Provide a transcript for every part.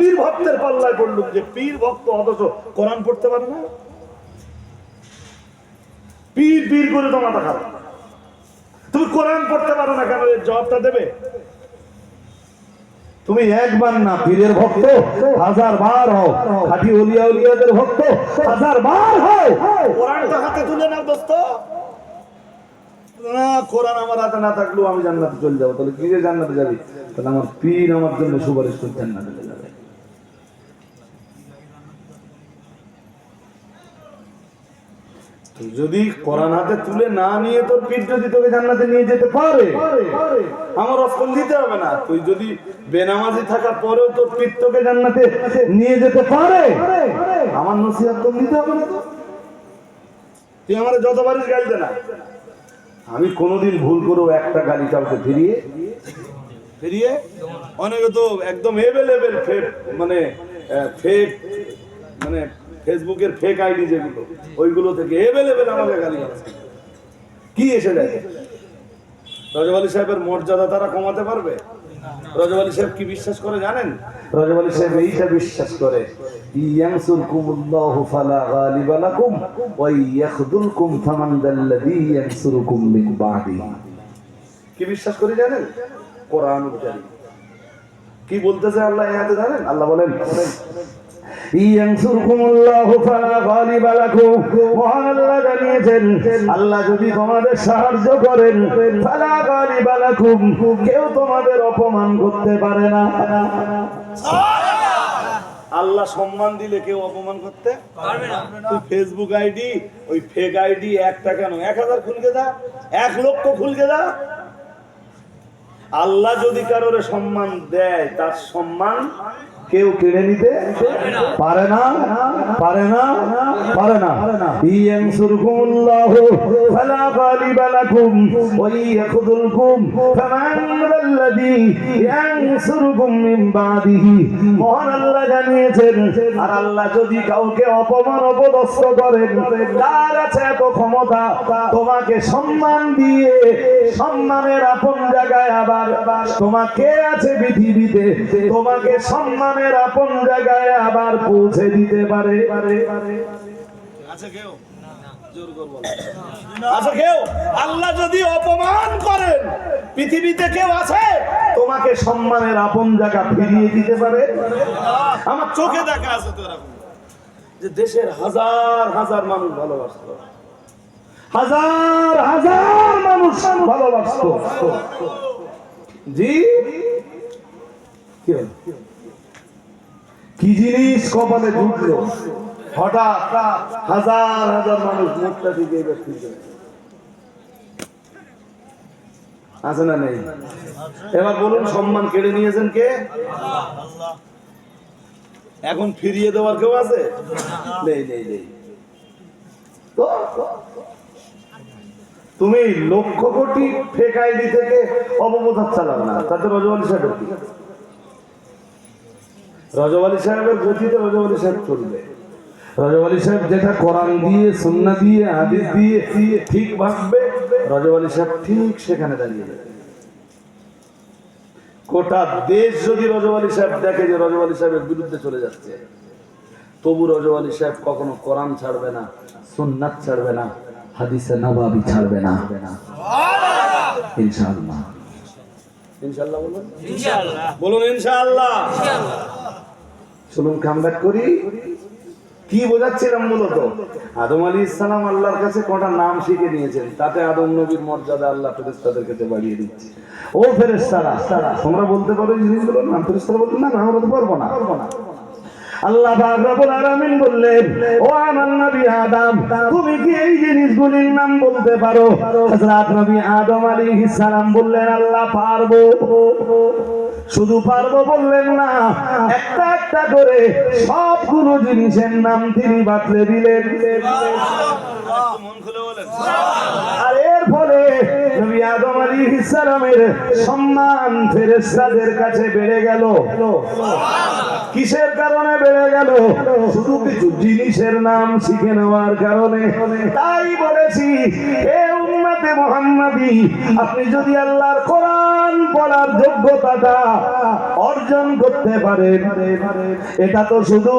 পীর ভক্তের পাল্লায় পড়লুম যে পীর ভক্ত অথচ কোরআন পড়তে পারে না। পীর পীর করে তো মাথা খারাপ। তুমি কোরআন পড়তে পারো না কেন? এর জবাবটা দেবে? তুমি একবার না পীরের ভক্ত, হাজার বার হও। খাঁটি অলিয়া উলিয়াদের ভক্ত, হাজার বার হও। কোরআনটা হাতে তুলে না দোস্ত। না, কোরআন আমার হাতে না থাকলেও আমি জান্নাতে চলে যাব। তাহলে কি জান্নাতে যাবি? তাহলে আমার পীর আমার জন্য সুপারিশ করে জান্নাতে যাবে। যদি কোরআন হাতে তুলে না নিয়ে তোর পিঠ যদি তোকে জান্নাতে নিয়ে যেতে পারে, আমার অস্কন দিতে হবে না। তুই যদি বেনামাজি থাকার পরেও তোর পিঠ তোকে জান্নাতে নিয়ে যেতে পারে, আমার নসিহত তোর দিতে হবে না তুই আমার যত পারিস গালি দে না। আমি কোনোদিন ভুল করেও একটা গালি কাউকে ফিরিয়ে ফিরিয়ে? অনেকে তো একদম এভেলেবেল ফেক মানে ফেক মানে ফেসবুকের ফেক আইডি যেগুলো ওইগুলো থেকে এভেলেবেল আমাকে গালি। কি এসে যায়? রজব আলী সাহেবের মর্যাদা তারা কমাতে পারবে? রজব আলী সাহেব কি বিশ্বাস করে জানেন? রজব আলী সাহেব এইটা বিশ্বাস করে ইয়ানসুরকুমুল্লাহু ফালা গালিবা লাকুম ওয়া ইয়াখযুলকুম ফামান দাল্লাযী ইয়ানসুরুকুম মিন বা'দিহি কি বিশ্বাস করি জানেন? কোরআন কি বলতেছে আল্লাহ জানেন? আল্লাহ বলেন আল্লাহ যদি তোমাদের সাহায্য করেন কেউ তোমাদের অপমান করতে পারে না। আল্লাহ সম্মান দিলে কেউ অপমান করতে পারবে না। ফেসবুক আইডি ওই ফেক আইডি একটা কেন এক হাজার খুলকে দা, এক লক্ষ খুলকে দা। আল্লাহ যদি কারোর সম্মান দেয়, তার সম্মান কেউ কেড়ে নিতে পারে না পারে না পারে না। ইয়ানসুরকুমুল্লাহু ফালা গালিবা লাকুম ওয়া ইয়াখযুলকুম ফামান যাল্লাযী ইয়ানসুরকুম মিন বাদিহি। মহান আল্লাহ জানিয়েছেন, আর আল্লাহ যদি কাউকে অপমান অপদস্থ করেন, তার আছে এত ক্ষমতা, তোমাকে সম্মান দিয়ে সম্মানের আপন জায়গায় আবার, তোমাকে আছে পৃথিবীতে, তোমাকে সম্মানের আপন জায়গায় আবার পৌঁছে দিতে পারে। আছে কেউ? আছে কেউ? আল্লাহ যদি অপমান করেন পৃথিবীতে কেউ আছে? তোমাকে সম্মানের আপন জায়গা ফিরিয়ে দিতে পারে। আমার চোখে দেখা আছে তো যে দেশের হাজার হাজার মানুষ ভালোবাসত। হাজার হাজার মানুষ ভালোবাসত। জি? কি? কি জিনিস কপালে জুটলো? হঠাৎ হাজার হাজার মানুষ মুখটা দিকে আছে না নেই? এবার বলুন, সম্মান কেড়ে নিয়েছেন কে? এখন ফিরিয়ে দেওয়ার কেউ আছে? নেই নেই নেই। তুমি লক্ষ কোটি ফেক থেকে অপপ্রচার চালাও না, তাতে রজবালি সাহেবের কি রজবালি সাহেবের গতিতে সাহেব চলবে। সাহেব যেটা কোরআন দিয়ে সুন্না দিয়ে হাদিস দিয়ে ঠিক ভাববে সাহেব ঠিক সেখানে দাঁড়িয়ে যাবে। গোটা দেশ যদি সাহেব দেখে যে সাহেবের বিরুদ্ধে চলে যাচ্ছে তবু রজবালি সাহেব কখনো কোরআন ছাড়বে না সুন্নাত ছাড়বে না হাদিসে নবাবি ছাড়বে না। ইনশাআল্লাহ। ইনশাআল্লাহ। বলুন বলুন ইনশাআল্লাহ। চলুন কামব্যাক করি। কি বোঝাচ্ছিলাম মূলত? আদম আলী ইসলাম আল্লাহর কাছে কটা নাম শিখে নিয়েছেন তাতে আদম নবীর মর্যাদা আল্লাহ ফেরেস্তাদের কাছে বাড়িয়ে দিচ্ছে। ও ফেরেস্তারা তোমরা বলতে পারো এই জিনিসগুলোর নাম ফেরেস্তারা বলতে না, আমরা তো পারব না পারব না। আল্লাহ পাক রব্বুল আলামিন বললেন ও আমার নবী আদম তুমি কি এই জিনিসগুলির নাম বলতে পারো? হযরত নবী আদম আলাইহিস সালাম বললেন আল্লাহ পারব। শুধু পারব বললেন না একটা একটা করে সবগুলো জিনিসের নাম তিনি বাতলে দিলেন। আর এর ফলে আদম আলাইহিস সালামের সম্মান ফেরেশতাদের কাছে বেড়ে গেল। কিসের কারণে বেড়ে গেল? শুধু কিছু জিনিসের নাম শিখে নেওয়ার কারণে। তাই বলেছি উম্মতে মুহাম্মাদি, আপনি যদি আল্লাহর কোরআন পড়ার যোগ্যতাটা অর্জন করতে পারে এটা তো শুধু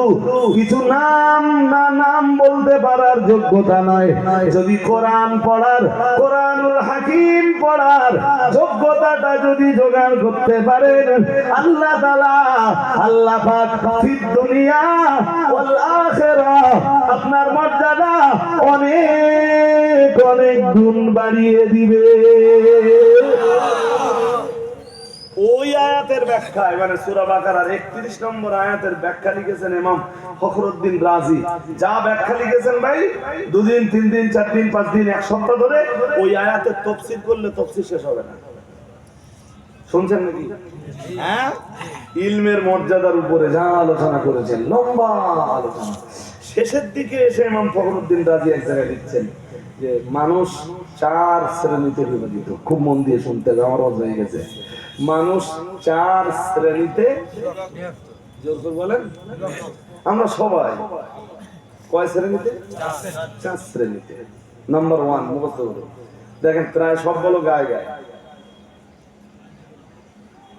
কিছু নাম না নাম বলতে পারার যোগ্যতা নয়। যদি কোরআন পড়ার কোরআনুল হাকিম পড়ার যোগ্যতাটা যদি জোগাড় করতে পারেন, আল্লাহ তালা আল্লাহ দুনিয়া আপনার মর্যাদা অনেক অনেক গুণ বাড়িয়ে দিবে। ওই আয়াতের ব্যাখ্যা মানে সূরা বাকারার 31 নম্বর আয়াতের ব্যাখ্যা লিখেছেন ইমাম ফখরুদ্দিন রাজি। যা ব্যাখ্যা লিখেছেন ভাই, দুদিন তিন দিন চার দিন পাঁচ দিন এক সপ্তাহ ধরে ওই আয়াতের তফসির করলে তফসির শেষ হবে না। হ্যাঁ? মানুষ চার শ্রেণীতে বিভাজিত। খুব মন দিয়ে শুনতে আমার হয়ে গেছে। মানুষ চার শ্রেণীতে, জোর করে বলেন, আমরা সবাই কয় শ্রেণীতে? চার শ্রেণীতে। নাম্বার ওয়ান মুখস্থ করুন। দেখেন, প্রায় সবগুলো গায়ে গায়ে।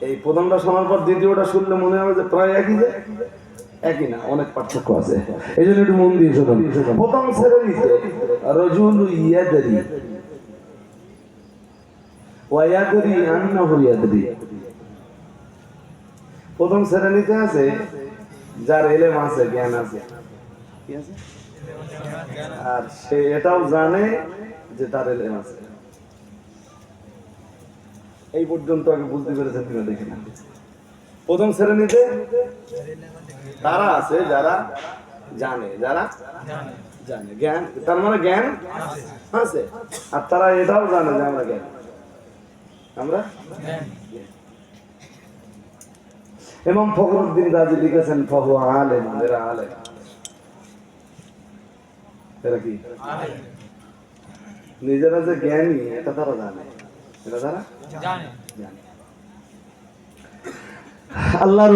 এই প্রথমটা শোনার পর দ্বিতীয়টা শুনলে মনে হবে যে প্রায় একই যে? একই না, অনেক পার্থক্য আছে। এই জন্য একটু মন দিয়ে শুনুন। প্রথম শ্রেণীতে রজুল ইয়াদারি প্রথম শ্রেণীতে আছে যার এলেম আছে, জ্ঞান আছে। আর সে এটাও জানে যে তার এলেম আছে। এই পর্যন্ত আগে বুঝতে পেরেছেন কিনা দেখি না প্রথম শ্রেণীতে তারা আছে, যারা জানে যারা জানে। জ্ঞান, তার মানে জ্ঞান আছে। আর তারা এটাও জানে যে আমরা জ্ঞান। আমরা? এবং ফখরুদ্দিন রাজি লিখেছেন ফহু আলেম এরা আলেম। এরা কি? নিজেরা যে জ্ঞানী এটা তারা জানে। এটা তারা? জানে। আল্লাহর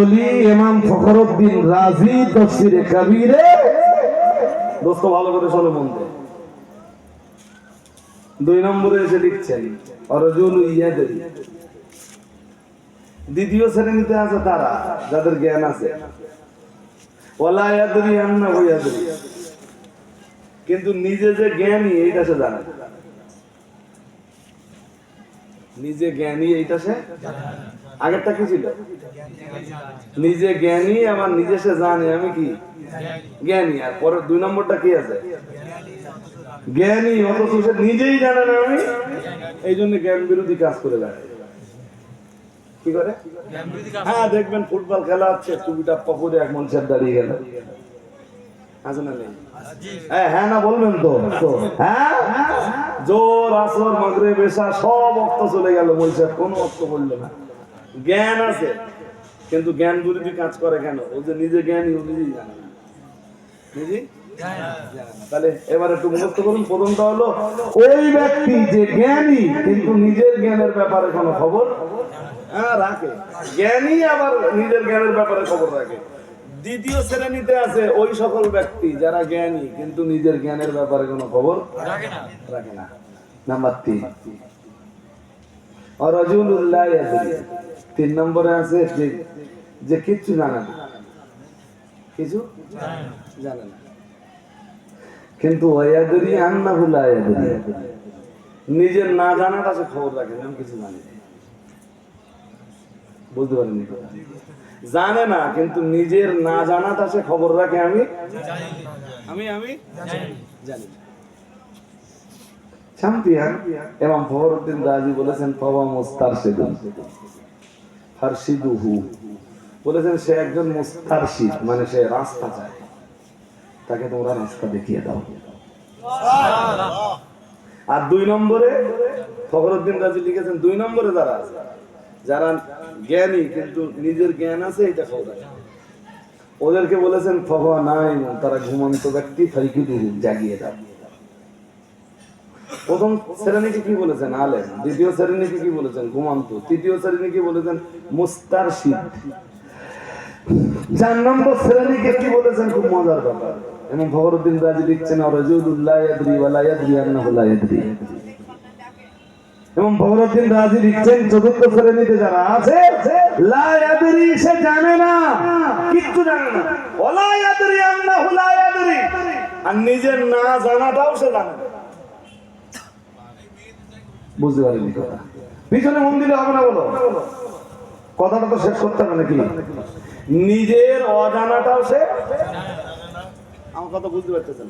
ইমাম ফখরুদ্দিন রাজি তফসিরে কবিরে। দোস্ত ভালো করে শোনো মন দুই নম্বরে এসে লিখছেন দ্বিতীয় শ্রেণীতে আছে তারা, যাদের জ্ঞান আছে। কিন্তু নিজে যে জ্ঞানী, এইটা সে জানে নিজে জ্ঞানী, এইটা সে আগেরটা কি ছিল? নিজে জ্ঞানী, আমার নিজে সে জানে, আমি কি? জ্ঞানী। আর পরের দুই নম্বরটা কি আছে? জ্ঞানী অথচ সে নিজেই জানে না, আমি এই জন্য জ্ঞান বিরোধী কাজ করে কি করে? হ্যাঁ দেখবেন ফুটবল খেলা হচ্ছে, টুপিটা পপুরে এক মানুষের দাঁড়িয়ে গেল। হ্যাঁ হ্যাঁ না, বলবেন তো। হ্যাঁ? জোর সব চলে গেল, বলছে কোনো না। জ্ঞান আছে, কিন্তু জ্ঞান বিরোধী কাজ করে কেন? ও যে নিজে জ্ঞানী, ও নিজেই জানে না। তাহলে এবার একটু মুখস্থ করুন। প্রথমটা হলো ওই ব্যক্তি যে জ্ঞানী কিন্তু নিজের জ্ঞানের ব্যাপারে কোনো খবর? হ্যাঁ রাখে। জ্ঞানী আবার নিজের জ্ঞানের ব্যাপারে খবর রাখে। দ্বিতীয় শ্রেণীতে আছে ওই সকল ব্যক্তি যারা জ্ঞানী কিন্তু নিজের জ্ঞানের ব্যাপারে কোনো খবর রাখে না। নাম্বার তিন। তিন নম্বরে আছে যে যে কিচ্ছু জানে না। কিছু? জানে না। কিন্তু ওয়াদুরি আন্নাহু লা ইয়াদরি নিজের না জানাটা সে খবর রাখে আমি কিছু জানি বুঝতে পারেননি কথা? জানে না, কিন্তু নিজের না জানাটা সে খবর রাখে আমি? আমি আমি? জানি। এবং ফখরুদ্দিন বলেছেন ফারশিদুহু। বলেছেন, সে একজন মুস্তারশিদ মানে সে রাস্তা চায় তাকে তোমরা রাস্তা দেখিয়ে দাও। আর দুই নম্বরে, ফখরুদ্দিন রাজি লিখেছেন, দুই নম্বরে যারা আছে, যারা জ্ঞানী কিন্তু নিজের জ্ঞান আছে, এটা খবর ওদেরকে বলেছেন ফহা নাই তারা ঘুমন্ত ব্যক্তি জাগিয়ে দাও। প্রথম শ্রেণীকে কি বলেছেন? আলেম। দ্বিতীয় শ্রেণীকে কি বলেছেন? ঘুমান্ত। তৃতীয় শ্রেণি কি বলেছেন, মুস্তারশিদ। চার নম্বর শ্রেণীকে কি বলেছেন? খুব মজার ব্যাপার। এবং ফখরুদ্দিন রাজি লিখছেন এবং ভগরদ্দিন রাজি লিখছেন, চতুর্থ শ্রেণীতে যারা আছে সে জানে না, কিচ্ছু জানে না। আর নিজের না জানাটাও সে জানে। বুঝতে পিছনে মন দিলে হবে না বলো? কথাটা তো শেষ করতে হবে নাকি নিজের অজানাটাও সে আমার কথা বুঝতে পারতেছেন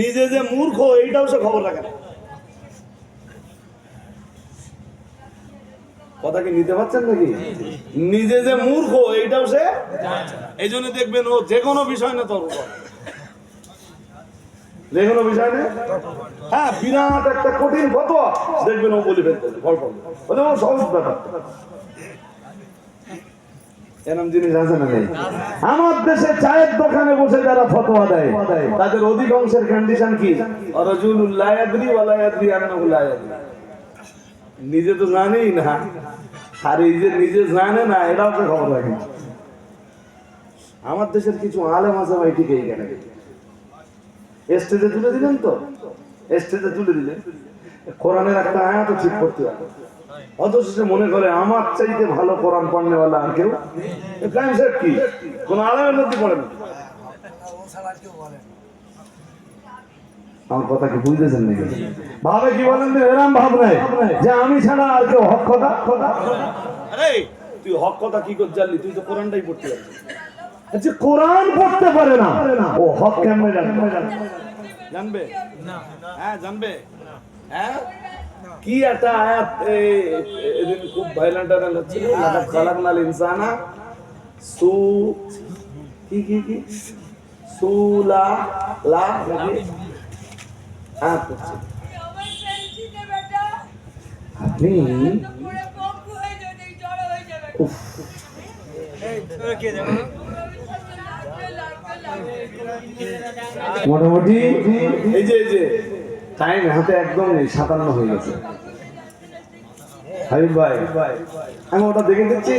নিজে যে মূর্খ, এইটাও সে খবর রাখে না। কথা কি নিতে পারছেন নাকি? নিজে যে মূর্খ, এইটাও সে এই জন্য দেখবেন ও যে কোনো বিষয় না তর্ক যে কোনো বিষয় নিয়ে? হ্যাঁ বিরাট একটা কঠিন ফতোয়া। দেখবেন ও বলে ফেলতে ও সহজ ব্যাপার। আমার দেশে চায়ের দোকানে বসে যারা দেয়, তাদের অধিকাংশের কন্ডিশন কি? নিজে তো জানেই না। আর এই যে নিজে জানে না, এটাও তো খবর আমার দেশের কিছু আলেম আছে ভাই, ঠিক এই কেন স্টেজে তুলে দিলেন তো? স্টেজে তুলে দিলেন। কোরআনের একটা আয়াত ঠিক করতে হবে। অথচ সে মনে করে আমার চাইতে ভালো কোরআন পড়নেওয়ালা আর কেউ সাহেব কি? কোন আলেমের মধ্যে পড়ে না আমার কথা কি বুঝতেছেন নাকি? ভাবে কি বলেন এরম ভাব নাই যে আমি ছাড়া আর কেউ হক কথা? আরে তুই হক কথা কি করে জানলি? তুই তো কোরআনটাই পড়তে পারছিস যে কোরআন পড়তে পারে না। ও হক কেমনে জানবে? জানবে? হ্যাঁ জানবে। হ্যাঁ? কি একটা আয়াত এদিন খুব ভাইলেন্ট আয়াত হচ্ছিল লাকাদ খালাকনাল ইনসানা সু কি কি কি সুলা লা নাকি হচ্ছে মোটামুটি এই যে এই যে টাইম হাতে একদম নেই সাতান্ন হয়ে গেছে। হাবিব ভাই আমি ওটা দেখে দিচ্ছি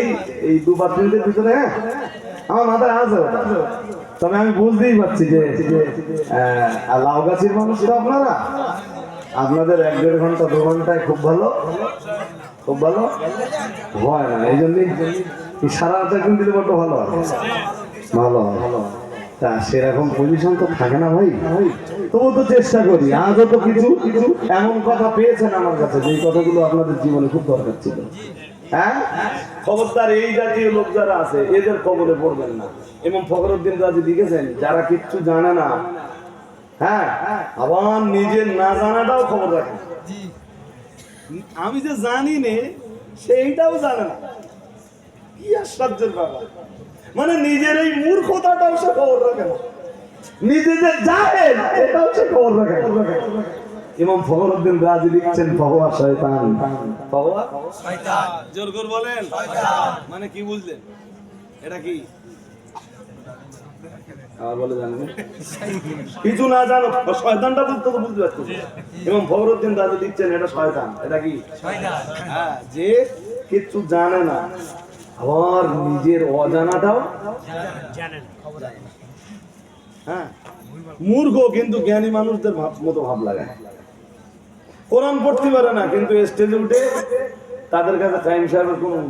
এই দু মিনিটের ভিতরে হ্যাঁ? আমার মাথায় আছে তবে আমি বুঝতেই পারছি যে আহ, লাউ গাছের মানুষ তো আপনারা। আপনাদের এক দেড় ঘণ্টা দু ঘন্টায় খুব ভালো। খুব ভালো? হয় না এই জন্যই সারা রাত একদিন দিলে বড্ড ভালো হয়? ভালো ভালো। তা সেরকম পজিশন তো থাকে না ভাই। তবু তো চেষ্টা করি। আজও তো কিছু কিছু এমন কথা পেয়েছেন আমার কাছে, যে কথাগুলো আপনাদের জীবনে খুব দরকার ছিল। হ্যাঁ? খবরদার এই জাতীয় লোক যারা আছে, এদের খবরে পড়বেন না। এবং ফখরুদ্দিন রাজি লিখেছেন, যারা কিচ্ছু জানে না হ্যাঁ আবার নিজের না জানাটাও খবর রাখে আমি যে জানি নে সেইটাও জানে না। কি আশ্চর্যের ব্যাপার? মানে নিজের এই মূর্খতাটাও সে খবর রাখে না। নিজে যে এটাও সে খবর রাখে ইমাম রাজি লিখছেন ফহওয়া শয়তান। বাবা জোর করে বলেন। মানে কি বুঝলেন? এটা কি? আর বলে জানবেন কিছু না জানো শয়তানটা বুঝতে তো বুঝতে পারছ। এবং ফখরুদ্দিন দাদু লিখছেন এটা শয়তান। এটা কি? হ্যাঁ যে কিচ্ছু জানে না আবার নিজের অজানাটাও? হ্যাঁ। মূর্খ কিন্তু জ্ঞানী মানুষদের ভাব- মতো ভাব লাগায়। কোরআন পড়তে পারে না কিন্তু স্টেজে উঠে তাদের কাছে টাইম সাহেবের কোনো।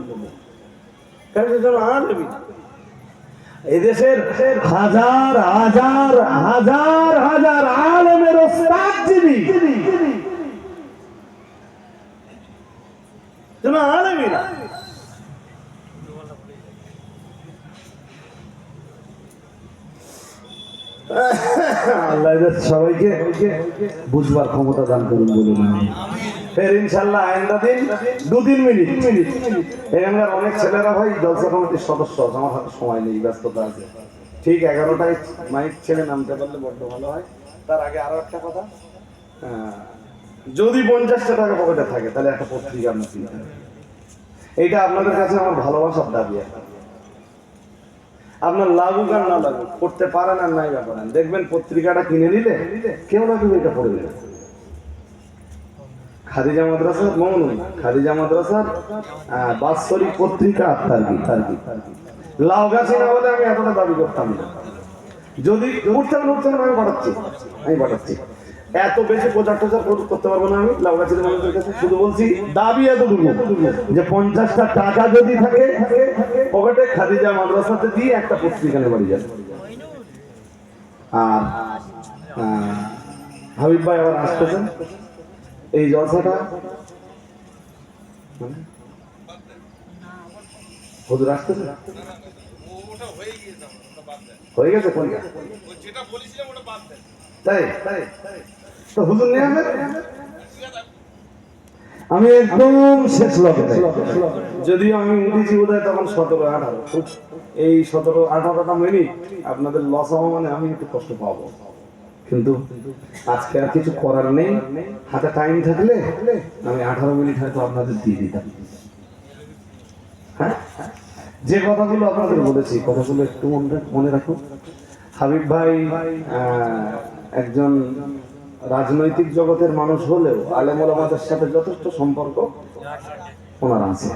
এদেশের হাজার হাজার হাজার হাজার আলেমের ওস্তাদ যিনি যেন আলেমই না। আল্লাহ সবাইকে বুঝবার ক্ষমতা দান করুন বলুন ফের ইনশাল্লাহ আইন্দা দিন দু তিন মিনিট। মিনিট এখানকার অনেক ছেলেরা ভাই জলসা কমিটির সদস্য, আমার হাতে সময় নেই, ব্যস্ততা আছে। ঠিক এগারোটায় মাইক ছেড়ে নামতে পারলে বড্ড ভালো হয়। তার আগে আরও একটা কথা যদি পঞ্চাশটা টাকা পকেটে থাকে, তাহলে একটা পত্রিকা আপনার কিনতে। এইটা আপনাদের কাছে আমার ভালোবাসার দাবি একটা। আপনার লাগুক আর না লাগুক, পড়তে পারেন আর নাই ব্যাপার না। দেখবেন পত্রিকাটা কিনে নিলে কেউ না কেউ এটা পড়বে খাদিজা মাদ্রাসা মৌন খাদিজা মাদ্রাসার বাৎসরিক পত্রিকা তার কি তার কি। লাউ গাছে না বলে আমি এতটা দাবি করতাম না। যদি উঠতে উঠতে আমি পাঠাচ্ছি আমি পাঠাচ্ছি। এত বেশি প্রচার টচার কর- করতে পারব না আমি লাউগাছির মানুষদের কাছে শুধু বলছি দাবি এতটুকু যে পঞ্চাশটা টাকা যদি থাকে পকেটে খাদিজা মাদ্রাসাতে দিয়ে একটা পত্রিকা নিয়ে বাড়ি যাবে। আর হাবিব ভাই আবার আসতেছেন এই জলসাটা? মানে, হুজুর আসতেছে হয়ে গেছে কোনটা তাই। তো হুজুর আমি একদম শেষ লগে যদিও আমি উঠেছি বোধ তখন সতেরো, আঠারো। এই সতেরো, আঠারোটা মিনিট আপনাদের লস হওয়া মানে আমি একটু কষ্ট পাবো। কিন্তু আজকে আর কিছু করার নেই। হাতে টাইম থাকলে আমি আঠারো মিনিট হয়তো আপনাদের দিয়ে দিতাম। হ্যাঁ? যে কথাগুলো আপনাদের বলেছি, কথাগুলো একটু মনে মনে রাখুন। হাবিব ভাই একজন রাজনৈতিক জগতের মানুষ হলেও আলেম ওলামাদের সাথে যথেষ্ট সম্পর্ক ওনার আছে।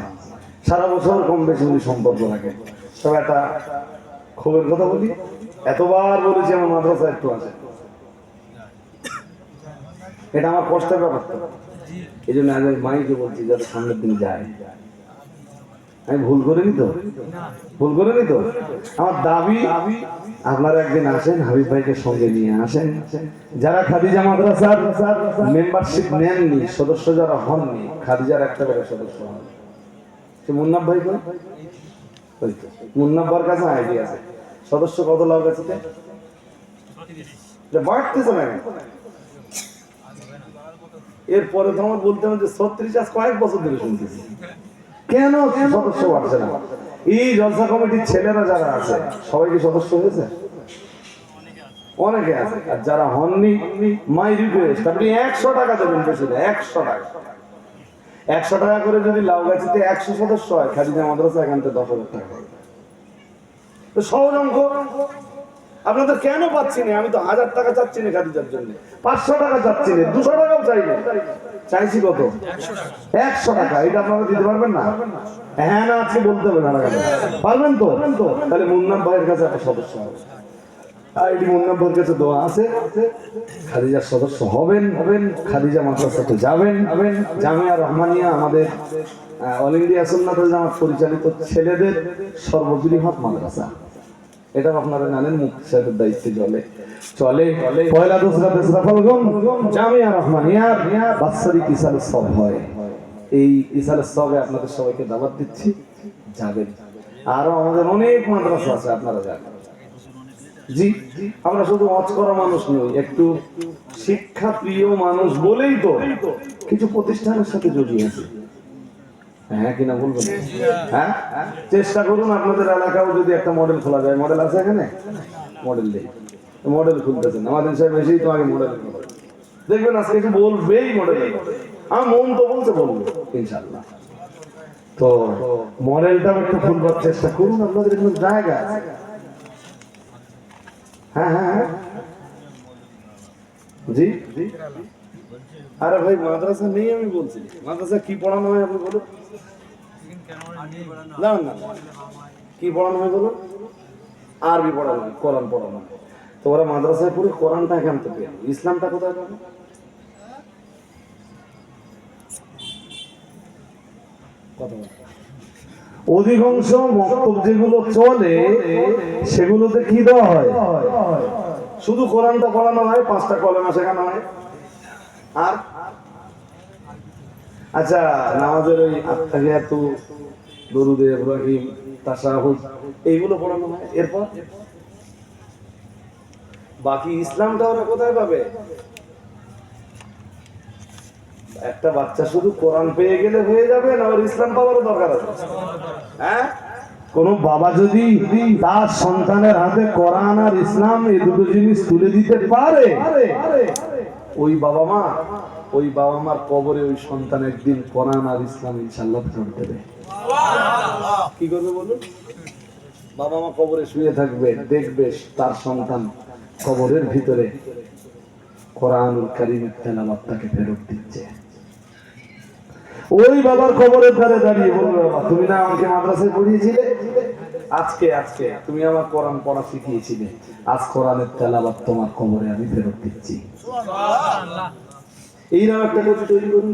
সারা বছর কম বেশি উনি সম্পর্ক থাকে তবে একটা খবরের কথা বলি, এতবার বলেছি আমার মাদ্রাসা একটু আছে। এটা আমার কষ্টের ব্যাপার এই জন্য আমি মাইকে বলছি, যাতে সামনের দিন যায় আমি ভুল করিনি তো? ভুল করিনি তো? আমার দাবি আপনারা একদিন আসেন হাবিব ভাইকে সঙ্গে নিয়ে আসেন। যারা খাদিজা মাদ্রাসার মেম্বারশিপ নেননি সদস্য যারা হননি খাদিজার একটা করে সদস্য হন। সে মুন্নাব ভাই কই? ওই তো, মুন্নাব কাছে আইডিয়া আছে। সদস্য কত লাভ আছে বাড়তেছে না এরপরে তো আমার বলতে হবে যে ছত্রিশ আজ কয়েক বছর ধরে শুনতেছি। কেন সদস্য বাড়ছে না? এই জলসা কমিটির ছেলেরা যারা আছে, সবাই কি সদস্য হয়েছে? অনেকে আছে। আর যারা হননি, মাই রিকোয়েস্ট, আপনি একশো টাকা দেবেন বেশি একশো টাকা। একশো টাকা করে যদি লাউ গাছিতে একশো সদস্য হয়, খাদিজা মাদ্রাসা এখান থেকে দশ হাজার টাকা। সহজ অঙ্ক। আপনাদের কেন পাচ্ছি না? আমি তো হাজার টাকা চাচ্ছি না খাদিজার জন্য। পাঁচশো টাকা চাচ্ছি না, দুশো টাকাও চাই না চাইছি কত? একশো টাকা। এটা আপনারা দিতে পারবেন না? হ্যাঁ না, আজকে বলতে হবে না পারবেন তো? তাহলে মুন্নাম ভাইয়ের কাছে একটা সদস্য হবে। আর এটি মুন্নাব ভাইয়ের কাছে দোয়া আছে। খাদিজার সদস্য হবেন হবেন। খাদিজা মাদ্রাসাতে যাবেন হবেন জামিয়া রহমানিয়া আমাদের অল ইন্ডিয়া সুন্নাতুল জামাত পরিচালিত ছেলেদের সর্ববৃহৎ মাদ্রাসা। এটা আপনারা জানেন মুক্তি সাহেবের দায়িত্বে চলে চলে। পয়লা দোসরা জামিয়া রহমানিয়া সব হয়। এই সবে আপনাদের সবাইকে দাবাত দিচ্ছি। যাবেন। আরও আমাদের অনেক মাদ্রাসা আছে, আপনারা জি, আমরা শুধু অজ করা মানুষ নই, একটু শিক্ষা প্রিয় মানুষ বলেই তো কিছু প্রতিষ্ঠানের সাথে জড়িয়ে আছে। হ্যাঁ কিনা বলবেন? হ্যাঁ? চেষ্টা করুন আপনাদের এলাকাও যদি একটা মডেল খোলা যায়। মডেল আছে এখানে? মডেল দেই মডেল খুলতেছেন আমাদের সাহেব বেশি তোমাকে মডেল দেখবেন আজকে কিছু বলবেই মডেল আমার মন তো বলছে বলবে ইনশাল্লাহ তো মডেলটা একটু খুলবার চেষ্টা করুন, আপনাদের এখানে জায়গা হ্যাঁ হ্যাঁ হ্যাঁ। জি? আরে ভাই, মাদ্রাসা নেই আমি বলছি। মাদ্রাসা কি পড়ানো হয় আপনি বলুন? না না। কি পড়ানো হয় বলুন? আরবি পড়ানো হয়, কোরআন পড়ানো হয়। তো ওরা মাদ্রাসায় পড়ে কোরআনটা এখান থেকে ইসলামটা কোথায় পাবে? অধিকাংশ মক্তব যেগুলো চলে, সেগুলোতে কি দেওয়া হয়? শুধু কোরআনটা পড়ানো হয়, পাঁচটা কলেমা শেখানো হয়। আর? আচ্ছা নামাজের ওই আত্মাহিয়াতু দরুদে ইব্রাহিম তাসাহুদ এইগুলো পড়ানো হয়। এরপর? বাকি ইসলামটা ওরা কোথায় পাবে? একটা বাচ্চা শুধু কোরআন পেয়ে গেলে হয়ে যাবে না ওর ইসলাম পাওয়ারও দরকার আছে? হ্যাঁ? কোন বাবা যদি তার সন্তানের হাতে কোরআন আর ইসলাম এই দুটো জিনিস তুলে দিতে পারে, ওই বাবা মা, ওই বাবা মার কবরে ওই সন্তান একদিন কোরআন আর ইসলাম ইনশাল্লাহ ফেরত দেবে কি করবে বলুন? বাবা মা কবরে শুয়ে থাকবে, দেখবে তার সন্তান কবরের ভিতরে কোরআনুল তেলাওয়াত তাকে ফেরত দিচ্ছে। ওই বাবার ধারে দাঁড়িয়ে বলবে বাবা, তুমি না আমাকে মাদ্রাসায় পড়িয়েছিলে? আজকে আজকে তুমি আমার কোরআন পড়া শিখিয়েছিলে। আজ কোরআনের তেলাবাদ তোমার আমি ফেরত দিচ্ছি। একটা তৈরি করুন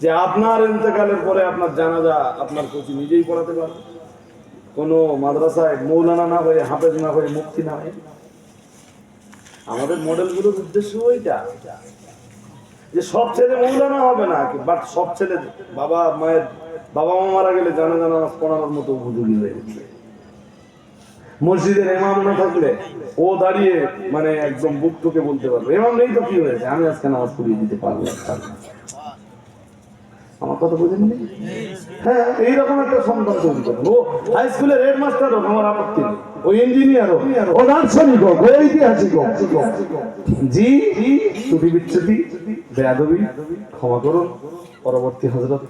যে আপনার ইন্তেকালের পরে আপনার জানাজা আপনার কোচি নিজেই পড়াতে পারবে। কোনো মাদ্রাসায় মৌলানা না হয়ে, হাফেজ না হয়ে মুক্তি না হয়ে আমাদের মডেলগুলোর উদ্দেশ্য ওইটা। যে সব ছেলে মৌলানা হবে না বাট সব ছেলে বাবা মায়ের, বাবা মা মারা গেলে জানা জানা পড়ানোর মতো উপযোগী হয়ে গেছে। মসজিদের এমাম না থাকলে ও দাঁড়িয়ে মানে একদম বুক ঠুকে বলতে পারবে। এমাম নেই তো কি হয়েছে? আমি আজকে নামাজ পড়িয়ে দিতে পারব আমার কথা বুঝেন হ্যাঁ এইরকম একটা সন্তান তৈরি ও হাই স্কুলের হেডমাস্টার হোক, আমার আপত্তি ও ইঞ্জিনিয়ার হোক, ও দার্শনিক হোক, ও ঐতিহাসিক হোক। জি, ত্রুটি বিচ্ছুতি বেয়াদবি, ক্ষমা করুন পরবর্তী হজরত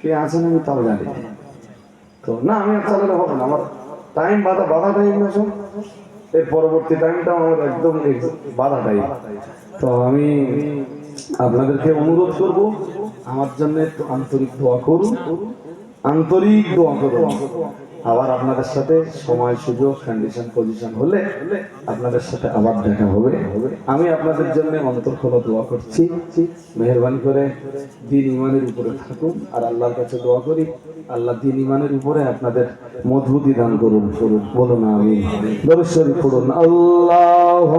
কে আছেন আমি তাও জানি তো না, আমি আর চালালে হবে না। আমার টাইম বাধা বাধা টাইম না সব। এর পরবর্তী টাইমটা আমার একদম বাধা টাইম তো আমি আপনাদেরকে অনুরোধ করব আমার জন্য একটু আন্তরিক দোয়া করুন। আন্তরিক দোয়া করুন। আবার আপনাদের সাথে সময়, সুযোগ কন্ডিশন পজিশন হলে আপনাদের সাথে আবার দেখা হবে। আমি আপনাদের জন্য অন্তর খোলা দোয়া করছি। মেহরবানি করে দিন ইমানের উপরে থাকুন আর আল্লাহর কাছে দোয়া করি। আল্লাহ দিন ইমানের উপরে আপনাদের মজবুতি দান করুন করুন। বলুন আমি দরশ্বরী পড়ুন আল্লাহ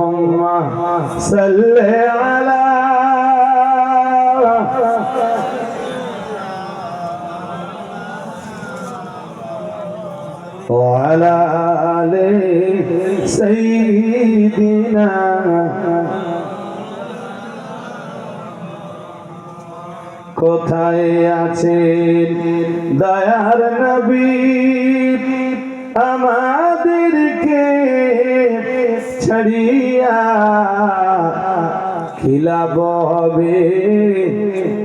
আলা وعلى آل سيدنا কোথায় আছেন দয়ার নবী আমাদেরকে ছাড়িয়া খিলাব হবে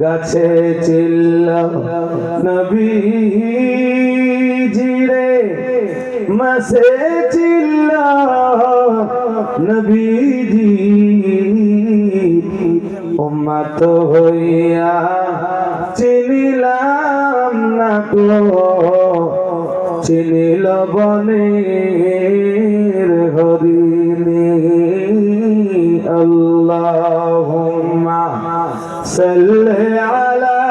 গাছে চিল্ল নবী জিরে মাসে চিল্ল নবীজি। উম্মত হইয়া চিনিলাম না গো চিনিল বনের সাল্লি আলা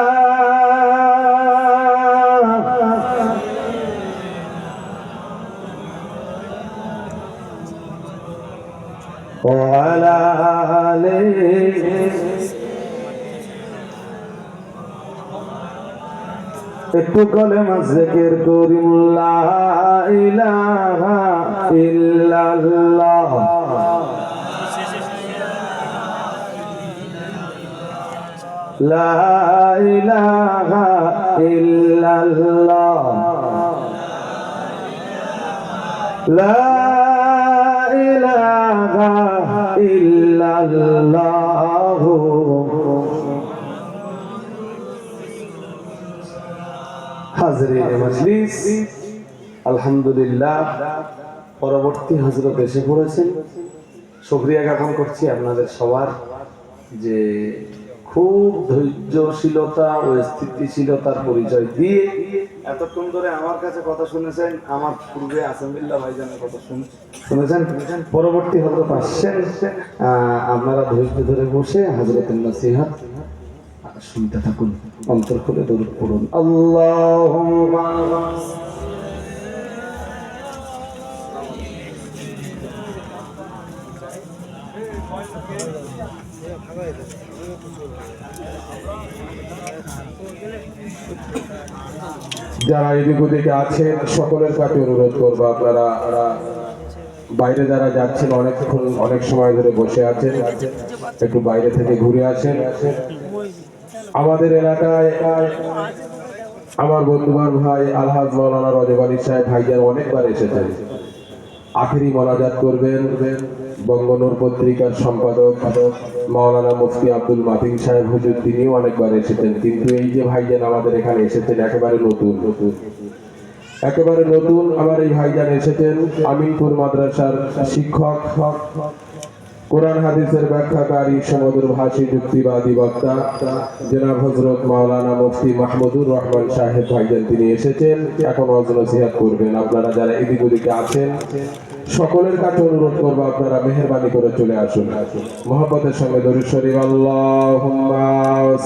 وعلى آله একটু কলেমা জিকির করি লা ইলাহা ইল্লাল্লাহ লা ইলাহা ইল্লাল্লাহ। লা ইলাহা ইল্লাল্লাহ। মজলিস, আলহামদুলিল্লাহ, পরবর্তী হজরত এসে পড়েছেন। শুক্রিয়া জ্ঞাপন করছি আপনাদের সবার যে খুব ধৈর্যশীলতা ও স্থিতিশীলতার পরিচয় দিয়ে এতক্ষণ ধরে আমার কাছে কথা শুনেছেন, আমার পূর্বে আসামবিল্লা ভাইজানের কথা শুন- শুনেছেন পরবর্তী হজরত আসছেন আপনারা ধৈর্য ধরে বসে হজরতের নসিহাত শুনতে থাকুন, অন্তর খুলে পড়ুন। আল্লাহ যারা এদিক ওদিকে আছেন, সকলের কাছে অনুরোধ করব আপনারা বাইরে যারা যাচ্ছেন, অনেকক্ষণ, অনেক সময় ধরে বসে আছেন, একটু বাইরে থেকে ঘুরে আছেন আমাদের এলাকায় আমার বন্ধুবার ভাই আলহাজ মৌলানা রজব আলী সাহেব ভাইজান অনেকবার এসেছেন। আখেরি মোনাজাত করবেন। বঙ্গনুর পত্রিকার সম্পাদক মাওলানা মুফতি আব্দুল মাতিন সাহেব হুজুর, তিনিও অনেকবার এসেছেন। কিন্তু এই যে ভাইজান আমাদের এখানে এসেছেন, একেবারে নতুন। নতুন একেবারে নতুন আমার এই ভাইজান এসেছেন আমিনপুর মাদ্রাসার শিক্ষক, কোরআন হাদিসের ব্যাখ্যাকারী সমুদ্র ভাষী, যুক্তিবাদী বক্তা, জনাব হজরত মাওলানা মুফতি মাহমুদুর রহমান সাহেব ভাইজান, তিনি এসেছেন। এখন অজ নসিহাত করবেন। আপনারা যারা এদিক ওদিকে আছেন সকলের কাছে অনুরোধ করবো আপনারা মেহরবানি করে চলে আসুন মোহাম্মতের সঙ্গে দরুদ শরীফ আল্লাহুম্মা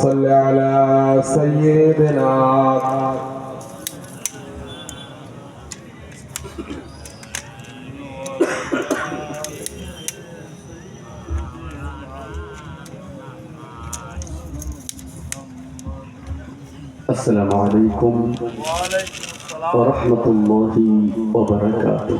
সাল্লি আলা সাইয়্যিদিনা السلام عليكم ورحمة الله وبركاته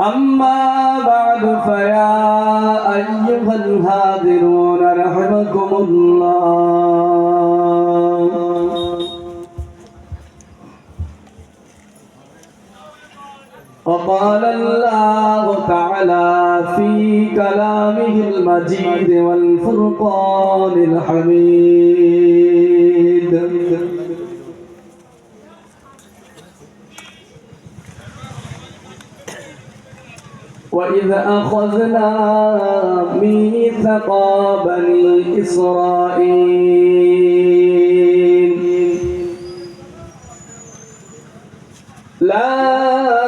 أما بعد فيا أيها الهادرون رحمكم الله وقال الله تعالى في كلامه المجيد والفرقان الحميد وإذ أخذنا ميثاق بني إسرائيل. لا